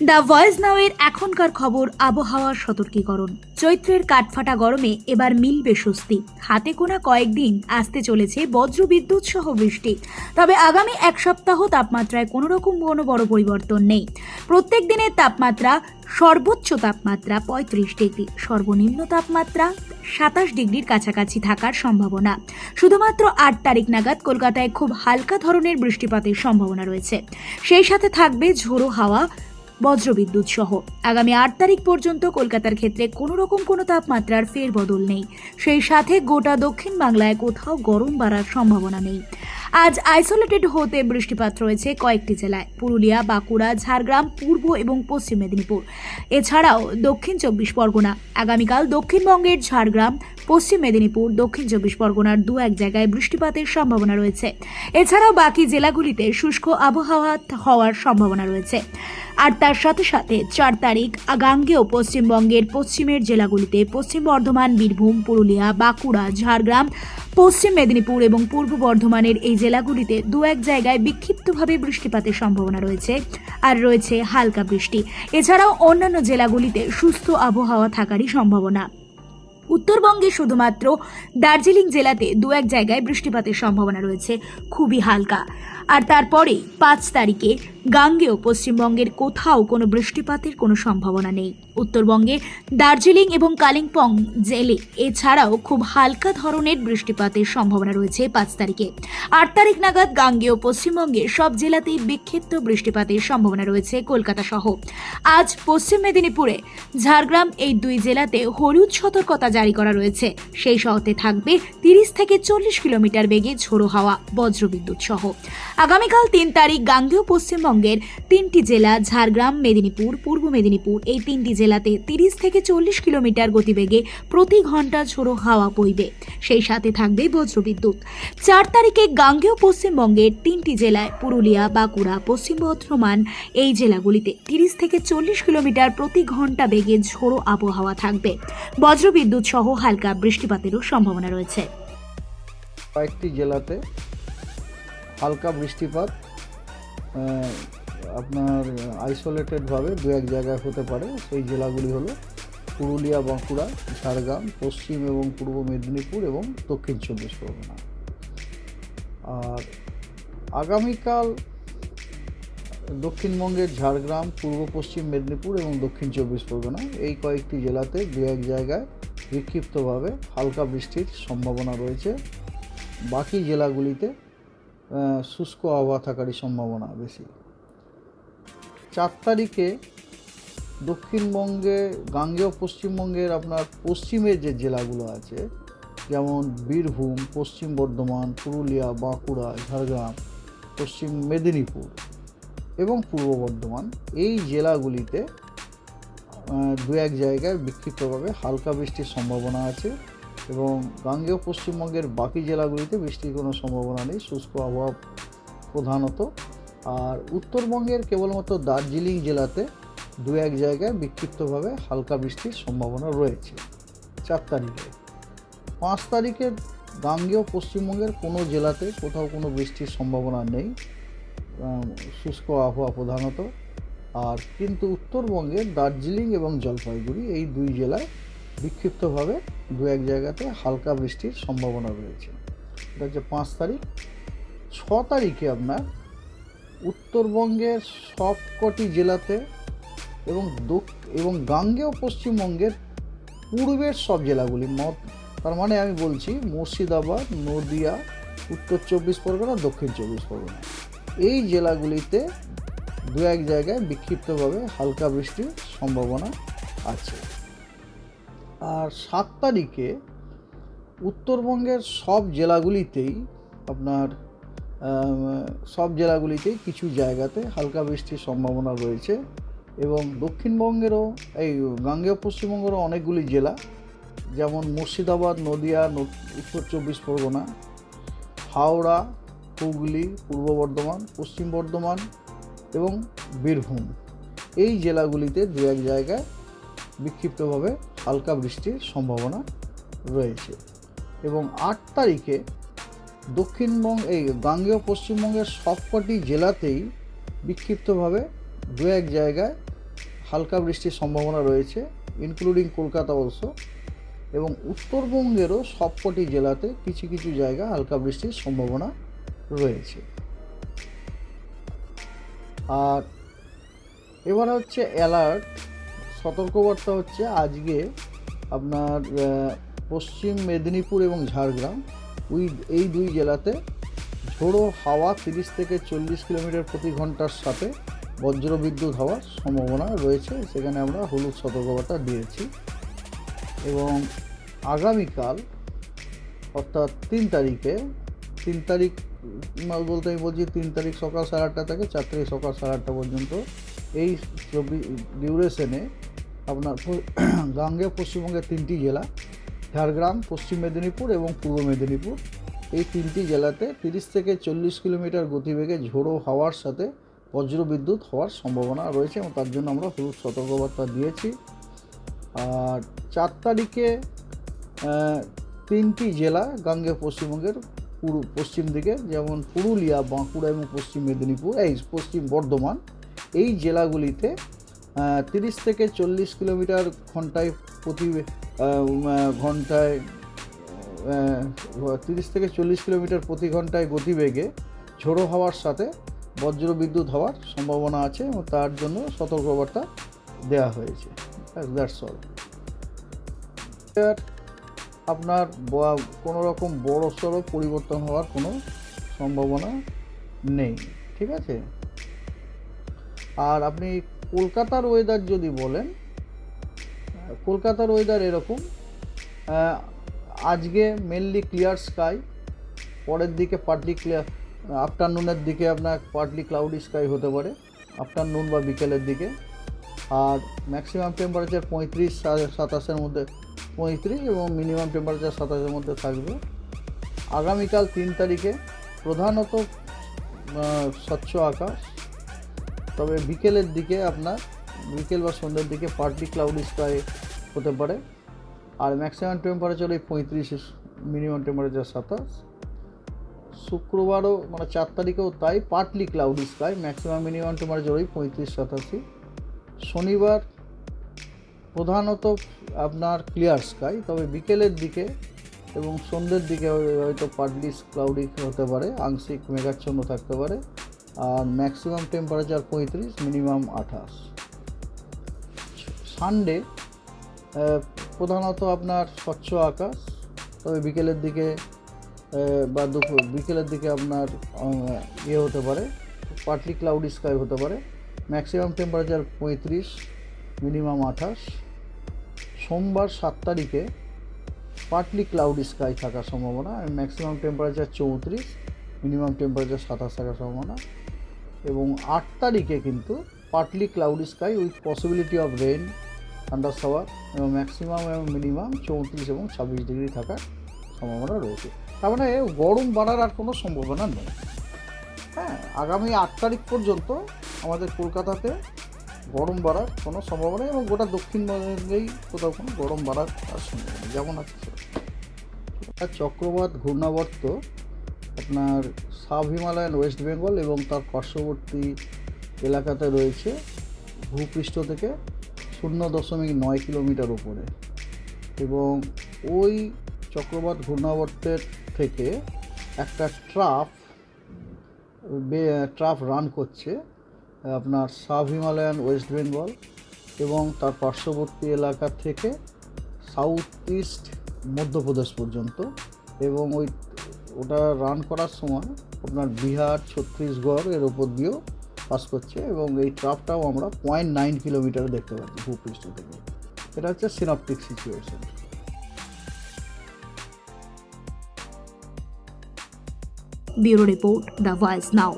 The voice নাওয়ের এখনকার খবর, আবহাওয়ার সতর্কীকরণ। চৈত্রের কাঠফাটা গরমে এবার মিলবে স্বস্তি। হাতে গোনা কয়েকদিন আসতে চলেছে বজ্রবিদ্যুৎ সহ বৃষ্টি। তবে আগামী এক সপ্তাহ তাপমাত্রায় কোনো রকম কোনো বড় পরিবর্তন নেই। প্রত্যেক দিনের তাপমাত্রা সর্বোচ্চ তাপমাত্রা পঁয়ত্রিশ ডিগ্রি, সর্বনিম্ন তাপমাত্রা সাতাশ ডিগ্রির কাছাকাছি থাকার সম্ভাবনা। শুধুমাত্র আট তারিখ নাগাদ কলকাতায় খুব হালকা ধরনের বৃষ্টিপাতের সম্ভাবনা রয়েছে। সেই সাথে থাকবে ঝোড়ো হাওয়া বজ্রবিদ্যুৎ সহ। আগামী আট তারিখ পর্যন্ত কলকাতার ক্ষেত্রে কোনো রকম কোনো তাপমাত্রার ফেরবদল নেই। সেই সাথে গোটা দক্ষিণ বাংলায় কোথাও গরম বাড়ার সম্ভাবনা নেই। আজ আইসোলেটেড হতে বৃষ্টিপাত রয়েছে কয়েকটি জেলায়। পুরুলিয়া, বাঁকুড়া, ঝাড়গ্রাম, পূর্ব এবং পশ্চিম মেদিনীপুর। এছাড়াও দক্ষিণ চব্বিশ পরগনা। আগামীকাল দক্ষিণবঙ্গের ঝাড়গ্রাম, পশ্চিম মেদিনীপুর, দক্ষিণ চব্বিশ পরগনার দু এক জায়গায় বৃষ্টিপাতের সম্ভাবনা রয়েছে। এছাড়াও বাকি জেলাগুলিতে শুষ্ক আবহাওয়া হওয়ার সম্ভাবনা রয়েছে। আর তার সাথে সাথে চার তারিখ গাঙ্গেয় পশ্চিমবঙ্গের পশ্চিমের জেলাগুলিতে পশ্চিম বর্ধমান, বীরভূম, পুরুলিয়া, বাঁকুড়া, ঝাড়গ্রাম, পশ্চিম মেদিনীপুর এবং পূর্ব বর্ধমানের এই জেলাগুলিতে দু এক জায়গায় বিক্ষিপ্তভাবে বৃষ্টিপাতের সম্ভাবনা রয়েছে আর রয়েছে হালকা বৃষ্টি। এছাড়াও অন্যান্য জেলাগুলিতে সুস্থ আবহাওয়া থাকারই সম্ভাবনা। উত্তরবঙ্গে শুধুমাত্র দার্জিলিং জেলাতে দু এক জায়গায় বৃষ্টিপাতের সম্ভাবনা রয়েছে, খুবই হালকা। আর তারপরে পাঁচ তারিখে গাঙ্গেয় পশ্চিমবঙ্গের কোথাও কোনো বৃষ্টিপাতের কোনো সম্ভাবনা নেই। উত্তরবঙ্গে দার্জিলিং এবং কালিম্পং জেলে এছাড়াও খুব হালকা ধরনের বৃষ্টিপাতের সম্ভাবনা রয়েছে পাঁচ তারিখে। আট তারিখ নাগাদ গাঙ্গেয় পশ্চিমবঙ্গে সব জেলাতেই বিক্ষিপ্ত বৃষ্টিপাতের সম্ভাবনা রয়েছে কলকাতা সহ। আজ পশ্চিম মেদিনীপুরে ঝাড়গ্রাম এই দুই জেলাতে হলুদ সতর্কতা জারি করা রয়েছে। সেই সহতে থাকবে তিরিশ থেকে চল্লিশ কিলোমিটার বেগে ঝোড়ো হাওয়া, বজ্রবিদ্যুৎ সহ। আগামীকাল তিন তারিখ গাঙ্গেয় পশ্চিমবঙ্গের তিনটি জেলা, ঝাড়গ্রাম, মেদিনীপুর, পূর্ব মেদিনীপুর, এই তিনটি জেলাতে তিরিশ থেকে চল্লিশ কিলোমিটার গতিবেগে প্রতি ঘণ্টা ঝোড়ো হাওয়া বইবে। সেই সাথে থাকবে বজ্রবিদ্যুৎ। চার তারিখে গাঙ্গেয় পশ্চিমবঙ্গের তিনটি জেলায় পুরুলিয়া, বাঁকুড়া, পশ্চিম বর্ধমান এই জেলাগুলিতে তিরিশ থেকে চল্লিশ কিলোমিটার প্রতি ঘণ্টা বেগে ঝোড়ো আবহাওয়া থাকবে। বজ্রবিদ্যুৎ সহ হালকা বৃষ্টিপাতেরও সম্ভাবনা রয়েছে। কয়েকটি জেলাতে হালকা বৃষ্টিপাত আপনার আইসোলেটেডভাবে দু এক জায়গায় হতে পারে। সেই জেলাগুলি হলো পুরুলিয়া, বাঁকুড়া, ঝাড়গ্রাম, পশ্চিম এবং পূর্ব মেদিনীপুর এবং দক্ষিণ চব্বিশ পরগনা। আর আগামীকাল দক্ষিণবঙ্গের ঝাড়গ্রাম, পূর্ব পশ্চিম মেদিনীপুর এবং দক্ষিণ চব্বিশ পরগনা, এই কয়েকটি জেলাতে দু এক জায়গায় বিক্ষিপ্তভাবে হালকা বৃষ্টির সম্ভাবনা রয়েছে। বাকি জেলাগুলিতে শুষ্ক আবহাওয়া থাকারই সম্ভাবনা বেশি। চার তারিখে দক্ষিণবঙ্গে, গাঙ্গেয় পশ্চিমবঙ্গের আপনার পশ্চিমের যে জেলাগুলো আছে, যেমন বীরভূম, পশ্চিম বর্ধমান, পুরুলিয়া, বাঁকুড়া, ঝাড়গ্রাম, পশ্চিম মেদিনীপুর এবং পূর্ব বর্ধমান, এই জেলাগুলিতে দু এক জায়গায় বিক্ষিপ্তভাবে হালকা বৃষ্টির সম্ভাবনা আছে। এবং গাঙ্গেয় পশ্চিমবঙ্গের বাকি জেলাগুলিতে বৃষ্টির কোনো সম্ভাবনা নেই, শুষ্ক আবহাওয়া প্রধানত। আর উত্তরবঙ্গের কেবলমাত্র দার্জিলিং জেলাতে দু এক জায়গায় বিক্ষিপ্তভাবে হালকা বৃষ্টির সম্ভাবনা রয়েছে, চার তারিখে। পাঁচ তারিখে গাঙ্গেয় পশ্চিমবঙ্গের কোনো জেলাতে কোথাও কোনো বৃষ্টির সম্ভাবনা নেই শুষ্ক আবহাওয়া প্রধানত। আর কিন্তু উত্তরবঙ্গের দার্জিলিং এবং জলপাইগুড়ি এই দুই জেলায় বিক্ষিপ্তভাবে দু এক জায়গাতে হালকা বৃষ্টির সম্ভাবনা রয়েছে। এটা হচ্ছে পাঁচ তারিখ। ছ তারিখে আপনার উত্তরবঙ্গের সবকটি জেলাতে এবং এবং গাঙ্গেয় পশ্চিমবঙ্গের পূর্বের সব জেলাগুলি, মত তার মানে আমি বলছি মুর্শিদাবাদ, নদিয়া, উত্তর চব্বিশ পরগনা, দক্ষিণ চব্বিশ পরগনা। এই জেলাগুলিতে দু এক জায়গায় বিক্ষিপ্তভাবে হালকা বৃষ্টির সম্ভাবনা আছে। আর সাত তারিখে উত্তরবঙ্গের সব জেলাগুলিতেই আপনার সব জেলাগুলিতেই কিছু জায়গাতে হালকা বৃষ্টির সম্ভাবনা রয়েছে এবং দক্ষিণবঙ্গেরও, এই গাঙ্গেয় পশ্চিমবঙ্গেরও অনেকগুলি জেলা, যেমন মুর্শিদাবাদ, নদিয়া উত্তর চব্বিশ পরগনা, হাওড়া, হুগলি, পূর্ব বর্ধমান, পশ্চিম বর্ধমান এবং বীরভূম। এই জেলাগুলিতে দু এক জায়গায় বিক্ষিপ্তভাবে হালকা বৃষ্টির সম্ভাবনা রয়েছে। এবং আট তারিখে দক্ষিণবঙ্গ, এই গাঙ্গেয় পশ্চিমবঙ্গের সবকটি জেলাতেই বিক্ষিপ্তভাবে দু এক জায়গায় হালকা বৃষ্টির সম্ভাবনা রয়েছে ইনক্লুডিং কলকাতা অবশ্য এবং উত্তরবঙ্গেরও সবকটি জেলাতে কিছু কিছু জায়গা হালকা বৃষ্টির সম্ভাবনা রয়েছে। আর এবার হচ্ছে অ্যালার্ট সতর্কবার্তা হচ্ছে আজকে আপনার পশ্চিম মেদিনীপুর এবং ঝাড়গ্রাম ওই এই দুই জেলাতে ঝোড়ো হাওয়া তিরিশ থেকে চল্লিশ কিলোমিটার প্রতি ঘণ্টার সাথে বজ্রবিদ্যুৎ হওয়ার সম্ভাবনা রয়েছে। সেখানে আমরা হলুদ সতর্কবার্তা দিয়েছি এবং আগামীকাল, অর্থাৎ তিন তারিখে, তিন তারিখ বলতে আমি বলছি তিন তারিখ সকাল সাড়ে আটটা থেকে চার তারিখ সকাল সাড়ে আটটা পর্যন্ত এই ডিউরেশনে আপনার গাঙ্গে পশ্চিমবঙ্গের তিনটি জেলা, ঝাড়গ্রাম, পশ্চিম মেদিনীপুর এবং পূর্ব মেদিনীপুর। এই তিনটি জেলাতে তিরিশ থেকে চল্লিশ কিলোমিটার গতিবেগে ঝোড়ো হাওয়ার সাথে বজ্রবিদ্যুৎ হওয়ার সম্ভাবনা রয়েছে এবং তার জন্য আমরা হলুদ সতর্কবার্তা দিয়েছি। আর চার তারিখে তিনটি জেলা গাঙ্গে পশ্চিমবঙ্গের পুরু পশ্চিম দিকে, যেমন পুরুলিয়া, বাঁকুড়া এবং পশ্চিম মেদিনীপুর, এই পশ্চিম বর্ধমান, এই জেলাগুলিতে তিরিশ থেকে চল্লিশ কিলোমিটার ঘন্টায় প্রতি ঘন্টায় তিরিশ থেকে চল্লিশ কিলোমিটার প্রতি ঘন্টায় গতিবেগে ঝোড়ো হওয়ার সাথে বজ্র বিদ্যুৎ হওয়ার সম্ভাবনা আছে এবং তার জন্য সতর্কবার্তা দেওয়া হয়েছে। আপনার কোনো রকম বড় সড়ো পরিবর্তন হওয়ার কোনো সম্ভাবনা নেই। ঠিক আছে? আর আপনি কলকাতার ওয়েদার যদি বলেন, কলকাতার ওয়েদার এরকম আজকে মেনলি ক্লিয়ার স্কাই পরের দিকে পার্টলি ক্লিয়ার আফটারনুনের দিকে আপনার পার্টলি ক্লাউডি স্কাই হতে পারে আফটারনুন বা বিকেলের দিকে। আর ম্যাক্সিমাম টেম্পারেচার পঁয়ত্রিশ, সাতাশের মধ্যে, পঁয়ত্রিশ এবং মিনিমাম টেম্পারেচার সাতাশের মধ্যে থাকবে। আগামীকাল তিন তারিখে প্রধানত স্বচ্ছ আকাশ। তবে বিকেলের দিকে আপনার, বিকেল বা সন্ধ্যের দিকে পার্টলি ক্লাউডি স্কাই হতে পারে। আর ম্যাক্সিমাম টেম্পারেচার ওই পঁয়ত্রিশ মিনিমাম টেম্পারেচার সাতাশ। শুক্রবারও মানে চার তারিখেও তাই partly cloudy sky maximum minimum temperature ওই পঁয়ত্রিশ সাতাশি। শনিবার প্রধানত আপনার ক্লিয়ার স্কাই তবে বিকেলের দিকে এবং সন্ধ্যের দিকে হয়তো পার্টলি ক্লাউডি হতে পারে, আংশিক মেঘাচ্ছন্ন থাকতে পারে। আর ম্যাক্সিমাম টেম্পারেচার পঁয়ত্রিশ মিনিমাম আঠাশ। সানডে প্রধানত আপনার স্বচ্ছ আকাশ, তবে বিকেলের দিকে বা দুপুর, বিকেলের দিকে আপনার ইয়ে হতে পারে পার্টলি ক্লাউডি স্কাই হতে পারে। ম্যাক্সিমাম টেম্পারেচার পঁয়ত্রিশ মিনিমাম আঠাশ। সোমবার সাত তারিখে পার্টলি ক্লাউডি স্কাই থাকার সম্ভাবনা ম্যাক্সিমাম টেম্পারেচার চৌত্রিশ মিনিমাম টেম্পারেচার সাতাশ থাকার সম্ভাবনা। এবং আট তারিখে কিন্তু partly cloudy sky with possibility of rain thunder shower এবং ম্যাক্সিমাম এবং মিনিমাম চৌত্রিশ এবং ছাব্বিশ ডিগ্রি থাকার সম্ভাবনা রয়েছে। তার মানে গরম বাড়ার আর কোনো সম্ভাবনা নেই। হ্যাঁ আগামী আট তারিখ পর্যন্ত আমাদের কলকাতাতে গরম বাড়ার কোনো সম্ভাবনা নেই এবং গোটা দক্ষিণবঙ্গেই কোথাও কোনো গরম বাড়ার আর সম্ভাবনা যেমন আছে চক্রবাত, ঘূর্ণাবর্ত আপনার সাব হিমালয়ান ওয়েস্ট বেঙ্গল এবং তার পার্শ্ববর্তী এলাকাতে রয়েছে ভূপৃষ্ঠ থেকে শূন্য দশমিক নয় কিলোমিটার উপরে। এবং ওই চক্রবাত ঘূর্ণাবর্তের থেকে একটা ট্রাফ ট্রাফ রান করছে আপনার সাব হিমালয়ান ওয়েস্ট বেঙ্গল এবং তার পার্শ্ববর্তী এলাকা থেকে সাউথ ইস্ট মধ্যপ্রদেশ পর্যন্ত এবং ওই ওটা রান করার সময় আপনার বিহার, ছত্তিশগড় এর ওপর দিয়েও পাস করছে এবং এই ট্রাফটাও আমরা পয়েন্ট নাইন কিলোমিটার দেখতে পাচ্ছি ভূপৃষ্ঠ থেকে। এটা হচ্ছে synoptic situation bureau report the voice now.